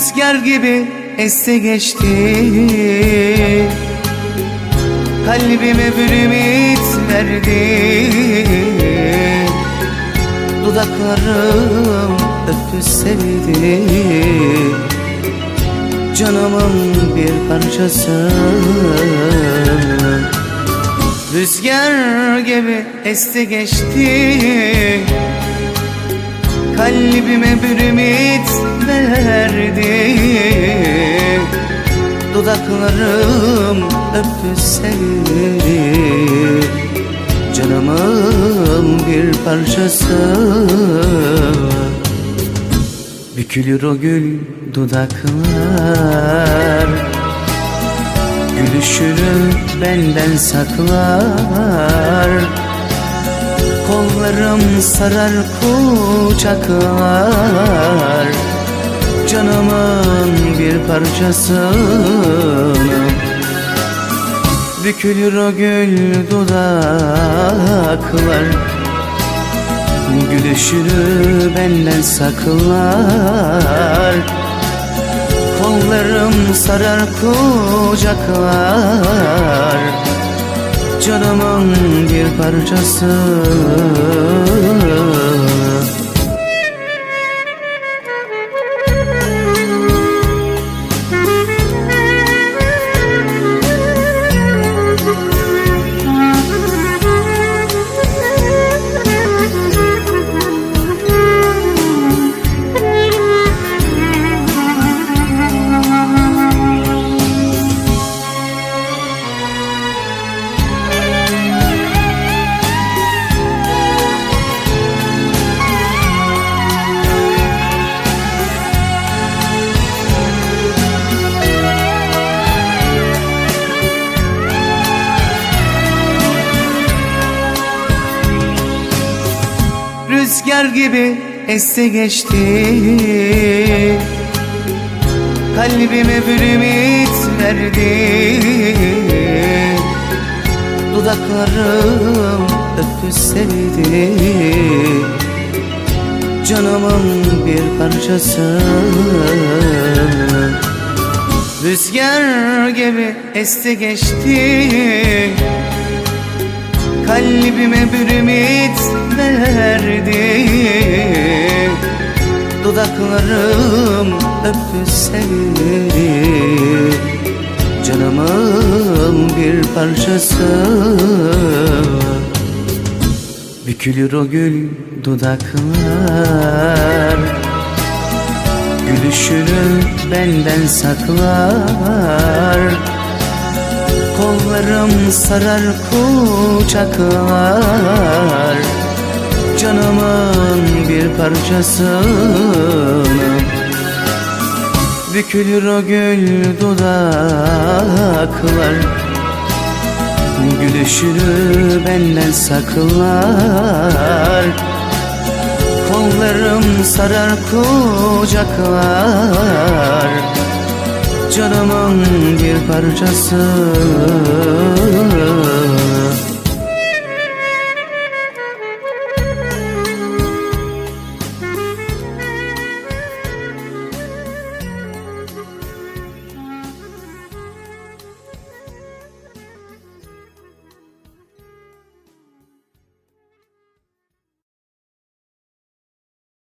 Rüzgar gibi esti geçti. Kalbime bir ümit verdi. Dudaklarım öptü sevdi. Canımın bir parçası. Rüzgar gibi esti geçti Kalbime bir ümit verdi. Dudaklarım öptü sevdi. Canımın bir parçası. Bükülür o gül dudaklar. Gülüşünü benden saklar Kollarım sarar kucaklar. Canımın bir parçasını. Bükülür o gül dudaklar. Gülüşünü benden saklar. Kollarım sarar kucaklar parçası Rüzgar gibi esti geçti. Kalbime bir ümit verdi. Dudaklarım öptü sevdi. Canımın bir parçası. Rüzgar gibi esti geçti. Kalbime bir ümit Dudaklarım öptü sevdi Canımın bir parçası. Bükülür o gül dudaklar. Gülüşünü benden saklar. Kollarım sarar kucaklar Canımın bir parçasını Bükülür o gül dudaklar. Gülüşünü benden saklar Kollarım sarar kucaklar. Canımın bir parçası